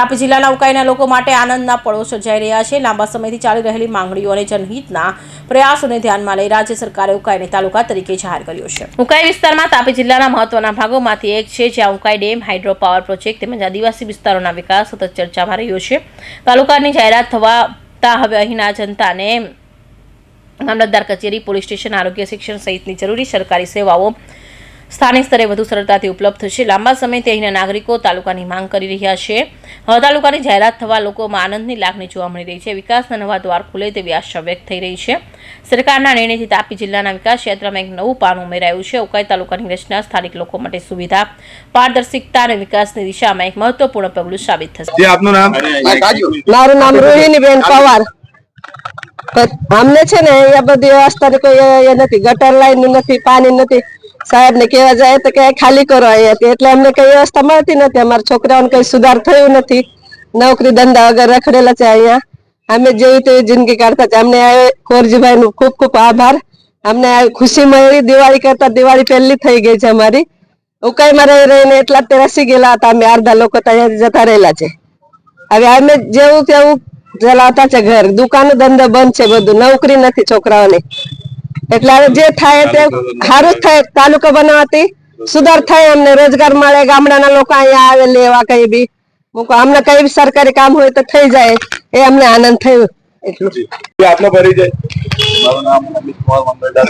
તાપી જિલ્લાના ઉકાઈના લોકો માટે આનંદના પળો સર્જાઈ રહ્યા છે. લાંબા સમયથી ચાલી રહેલી માંગણીઓ અને જનહિતના પ્રયાસોને ધ્યાનમાં લઈ રાજ્ય સરકારે ઉકાઈને તાલુકા તરીકે જાહેર કર્યો છે. ઉકાઈ વિસ્તારમાં તાપી જિલ્લાના મહત્વના ભાગોમાંથી એક છે, જ્યાં Ukai dam, hydro power project તેમજ આદિવાસી વિસ્તારોના વિકાસ સતત ચર્ચામાં રહ્યો છે. તાલુકાની જાહેરાત થવાતા હવે અહીંના જનતાને મામલતદાર કચેરી, પોલીસ સ્ટેશન, આરોગ્ય શિક્ષણ સહિતની જરૂરી સરકારી સેવાઓ સ્થાનિક સ્તરે વધુ સરળતાથી ઉપલબ્ધ થશે. લાંબા સમયથી અહીંના નાગરિકો તાલુકાની માંગ કરી રહ્યા છે. હવે તાલુકાની જાહેરાત થવા લોકોમાં આનંદની લાગણી જોવા મળી રહી છે. વિકાસના નવા દ્વાર ખુલે તેવી આશા વ્યક્ત થઈ રહી છે. સરકારના નિર્ણયથી તાપી જિલ્લાના વિકાસ ક્ષેત્રમાં એક નવું પાન ઉમેરાયું છે. ઉકાઈ તાલુકાની રચના સ્થાનિક લોકો માટે સુવિધા પારદર્શિકતા અને વિકાસની દિશામાં એક મહત્વપૂર્ણ પગલું સાબિત થશે. જે આપનું નામ? મારું નામ રોહિણીબેન પવાર. અમને છે ને એ બધી વ્યવસ્થાની કોઈ એ નથી. ગટર લાઈન નથી પાણી નથી. સાહેબ ને કેવા જાય તો કે ખાલી કરો અહીંયાથી એટલે અમને કઈ વ્યવસ્થા મળતી નથી. અમારા છોકરાઓને કઈ સુધાર થયું નથી. નોકરી ધંધા વગર રખડેલા છે અહીંયા. અમે જેવી તેવી જિંદગી કાઢતા છે. અમને કોરજીભાઈ નું ખૂબ ખૂબ આભાર. અમને ખુશી મળી. દિવાળી કરતા દિવાળી પહેલી થઈ ગઈ છે અમારી. ઉકાઈમાં રહી રહીને એટલા તે રસી ગયેલા હતા. અમે અડધા લોકો ત્યાં જતા રહેલા છે. હવે અમે જેવું તેવું ચલાવતા છે ઘર. દુકાન ધંધો બંધ છે બધું. નોકરી નથી છોકરાઓની. એટલે હવે જે થાય તે સારું થાય તાલુકો બનાવતી સુધાર થાય અમને રોજગાર મળે ગામડાના લોકો અહીંયા આવે લેવા કઈ બી. મૂકો અમને કઈ બી સરકારી કામ હોય તો થઈ જાય એ અમને આનંદ થયો. એટલું. આપનો પરિચય. મારું નામ અમિત કુમાર મંગળદાસ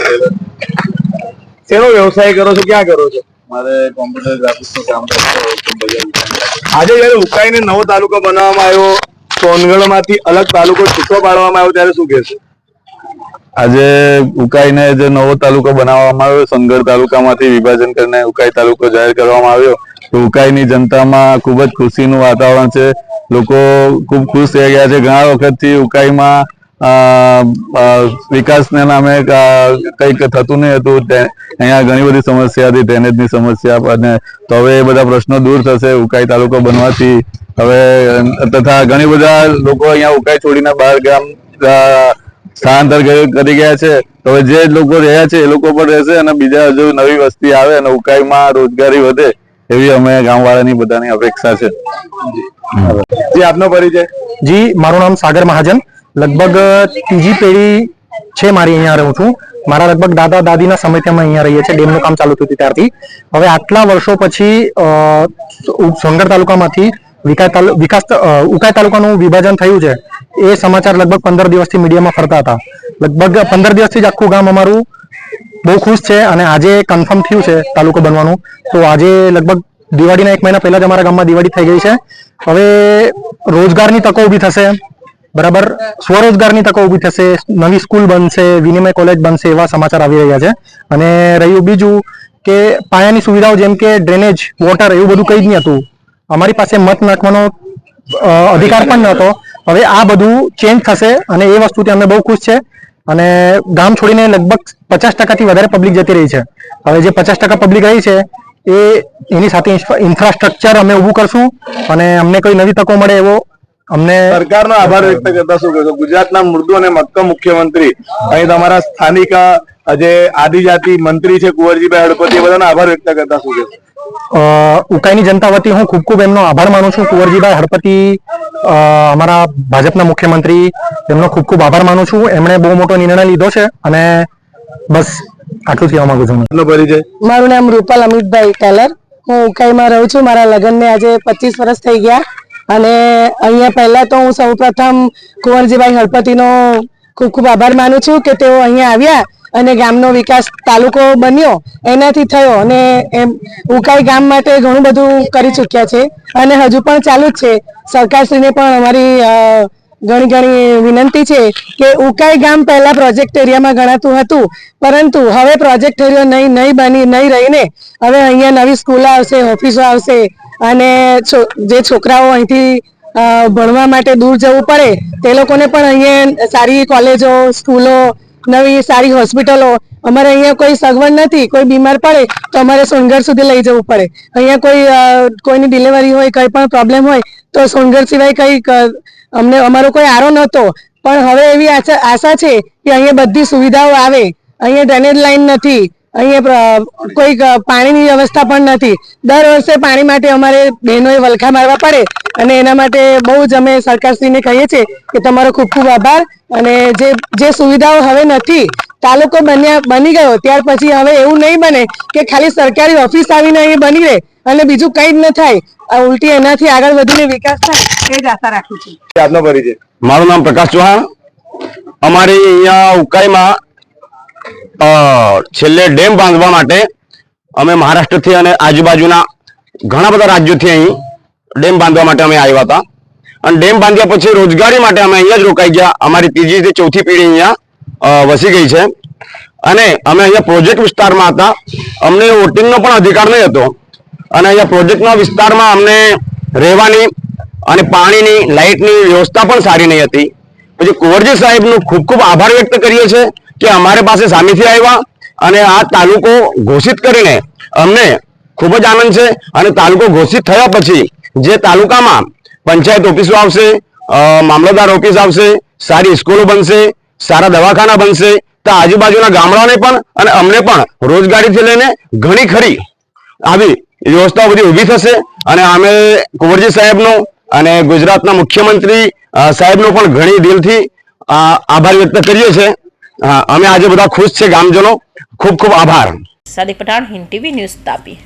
શેનો વ્યવસાય કરો છો ક્યાં કરો છો? મારે કોમ્પ્યુટર ગ્રાફિક્સનું કામ કરું છું બજાર વિસ્તારમાં. આજે જયારે ઉકાઈને નવો તાલુકો બનાવવામાં આવ્યો સોનગઢમાંથી અલગ તાલુકો છૂટો પાડવામાં આવ્યો ત્યારે શું કહેશો? આજે ઉકાઈને જે નવો તાલુકો બનાવવામાં આવ્યો સંગર તાલુકામાંથી વિભાજન કરીને ઉકાઈ તાલુકો જાહેર કરવામાં આવ્યો, તો ઉકાઈની જનતામાં ખૂબ જ ખુશીનું વાતાવરણ છે. લોકો ખૂબ ખુશ થઈ ગયા છે. ઘણા વખતથી ઉકાઈમાં વિકાસના નામે કંઈક થતું નહીં હતું. અહીંયા ઘણી બધી સમસ્યા હતી, ડ્રેનેજની સમસ્યા અને તો હવે એ બધા પ્રશ્નો દૂર થશે ઉકાઈ તાલુકો બનવાથી. હવે તથા ઘણી બધા લોકો અહીંયા ઉકાઈ છોડીને બહાર ગામ સ્થળાંતર કરી કરી ગયા છે. તો હવે જે લોકો રહ્યા છે એ લોકો પણ રહેશે અને બીજા હજુ નવી વસ્તી આવે અને ઉકાઈમાં રોજગારી વધે એવી અમે ગામવાળાની બધાની અપેક્ષા છે. જી આપનો પરિચય. જી મારું નામ સાગર મહાજન. લગભગ ત્રીજી પેઢી છે મારી અહીંયા રહું છું. મારા લગભગ દાદા દાદીના સમયથી અમે અહીંયા રહીએ છીએ. ડેમનું કામ ચાલુ હતું ત્યારથી. હવે આટલા વર્ષો પછી અ, સોનગઢ તાલુકામાંથી વિકાસ તાલુ- વિકાસ ઉકાઈ તાલુકાનું વિભાજન થયું છે. એ સમાચાર લગભગ પંદર દિવસથી મીડિયામાં ફરતા હતા. લગભગ પંદર દિવસથી જ આખું ગામ અમારું બહુ ખુશ છે અને આજે કન્ફર્મ થયું છે તાલુકો બનવાનું. તો આજે લગભગ દિવાળીના એક મહિના પહેલા જ અમારા ગામમાં દિવાળી થઈ ગઈ છે. હવે રોજગારની તકો ઊભી થશે. બરાબર? સ્વરોજગારની તકો ઊભી થશે. નવી સ્કૂલ બનશે, વિનિમય કોલેજ બનશે એવા સમાચાર આવી રહ્યા છે. અને રહ્યું બીજું કે પાયાની સુવિધાઓ જેમ કે ડ્રેનેજ, વોટર એવું બધું કંઈ જ નહીં હતું અમારી પાસે મત નાખવાનો અધિકાર પણ નહોતો. હવે આ બધું ચેન્જ થશે અને એ વસ્તુથી અમે બહુ ખુશ છે. અને ગામ છોડીને લગભગ પચાસ ટકાથી વધારે પબ્લિક જતી રહી છે. હવે જે પચાસ ટકા પબ્લિક રહી છે, એ એની સાથે ઇન્ફ્રાસ્ટ્રક્ચર અમે ઊભું કરશું અને અમને કોઈ નવી તકો મળે એવો અમને સરકારનો આભાર વ્યક્ત કરતા શું કહેશો? ગુજરાતના મૃદુ અને મક્કમ મુખ્યમંત્રી, અહીં તમારા સ્થાનિક જે આદિજાતિ મંત્રી છે, કુંવરજીભાઈ હડપતિ બધાનો આભાર વ્યક્ત કરતા શું કહેશો? ઉકાઈની જનતા વતી હું ખૂબ ખૂબ એમનો આભાર માનું છું. કુંવરજીભાઈ હળપતિ અમારા ભાજપના મુખ્યમંત્રી એમનો ખૂબ ખૂબ આભાર માનું છું. એમણે બહુ મોટો નિર્ણય લીધો છે અને બસ આટલું જ કહેવા માંગુ છું મારું નામ રૂપાલ અમિતભાઈ ટેલર. હું ઉકાઈમાં રહું છું. મારા લગ્નને આજે પચીસ વર્ષ થઈ ગયા અને અહીંયા પહેલા તો હું સૌ પ્રથમ કુંવરજીભાઈ હળપતિનો ખૂબ ખૂબ આભાર માનું છું કે તેઓ અહીંયા આવ્યા અને ગામનો વિકાસ તાલુકો બન્યો, એનાથી થયો અને એમ ઉકાઈ ગામ માટે ઘણું બધું કરી ચૂક્યા છે અને હજુ પણ ચાલુ જ છે. સરકારશ્રીને પણ અમારી ઘણી ઘણી વિનંતી છે કે ઉકાઈ ગામ પહેલા પ્રોજેક્ટ એરિયામાં ગણાતું હતું, પરંતુ હવે પ્રોજેક્ટ એરિયો નહીં નહીં બની નહીં રહીને હવે અહીંયા નવી સ્કૂલો આવશે, ઓફિસો આવશે અને જે છોકરાઓ અહીંથી ભણવા માટે દૂર જવું પડે તે લોકોને પણ અહીંયા સારી કોલેજો, સ્કૂલો નવી સારી હોસ્પિટલો. અમારે અહીંયા કોઈ સગવડ નથી, કોઈ બીમાર પડે તો અમારે સોનગઢ સુધી લઈ જવું પડે. અહીંયા કોઈ કોઈની ડિલિવરી હોય, કંઈ પણ પ્રોબ્લેમ હોય, તો સોનગઢ સિવાય કંઈક અમને, અમારો કોઈ આરો નહોતો. પણ હવે એવી આશા છે કે અહીંયા બધી સુવિધાઓ આવે. અહીંયા ડ્રેનેજ લાઈન નથી. અહીંયા કોઈ પાણીની વ્યવસ્થા પણ નથી. દર વર્ષે પાણી માટે અમારે બહેનોએ વલખા મારવા પડે અને એના માટે બહુ જ અમે સરકારશ્રીને કહીએ છીએ કે તમારો ખૂબ ખૂબ આભાર અને જે જે સુવિધાઓ હવે નથી તાલુકો બન્યા બની ગયો ત્યાર પછી હવે એવું નહીં બને કે ખાલી સરકારી ઓફિસ આવીને અહીં બની રહે અને બીજું કંઈ જ ન થાય. આ ઉલટી એનાથી આગળ વધીને વિકાસ થાય એ જ આશા રાખું છું. આપનો પરિચય. મારું નામ પ્રકાશ ચૌહાણ. અમારી અહીંયા ઉકાઈમાં છેલ્લે ડેમ બાંધવા માટે અમે મહારાષ્ટ્રથી અને આજુબાજુના ઘણા બધા રાજ્યોથી અહીં ડેમ બાંધવા માટે અમે આવ્યા હતા. અને ડેમ બાંધ્યા પછી રોજગારી માટે અમે અહીંયા જ રોકાઈ ગયા. અમારી ત્રીજી ચોથી પેઢી અહીંયા વસી ગઈ છે. અને અમે અહીંયા પ્રોજેક્ટ વિસ્તારમાં હતા. અમને વોટિંગનો પણ અધિકાર નહીં હતો. અને અહીંયા પ્રોજેક્ટના વિસ્તારમાં અમને રહેવાની અને પાણીની, લાઇટની વ્યવસ્થા પણ સારી નહીં હતી. પછી કુંવરજી સાહેબનું ખૂબ ખૂબ આભાર વ્યક્ત કરીએ છીએ કે અમારી પાસે સામેથી આવ્યા અને આ તાલુકો ઘોષિત કરીને અમને ખૂબ જ આનંદ છે અને તાલુકો ઘોષિત થયા પછી જે તાલુકામાં પંચાયત ઓફિસો આવશે મામલતદાર ઓફિસ આવશે, સારી સ્કૂલો બનશે, સારા દવાખાના બનશે, તો આજુબાજુના ગામડાઓને પણ અને અમને પણ રોજગારીથી લઈને ઘણી ખરી આવી વ્યવસ્થાઓ બધી ઊભી થશે. અને અમે કુંવરજી સાહેબનો અને ગુજરાતના મુખ્યમંત્રી સાહેબનો પણ ઘણી દિલથી આભાર વ્યક્ત કરીએ છીએ. અમે આજે બધા ખુશ છે ગામજનો. ખૂબ ખૂબ આભાર. Sadik Pathan, Hind TV news Tapi.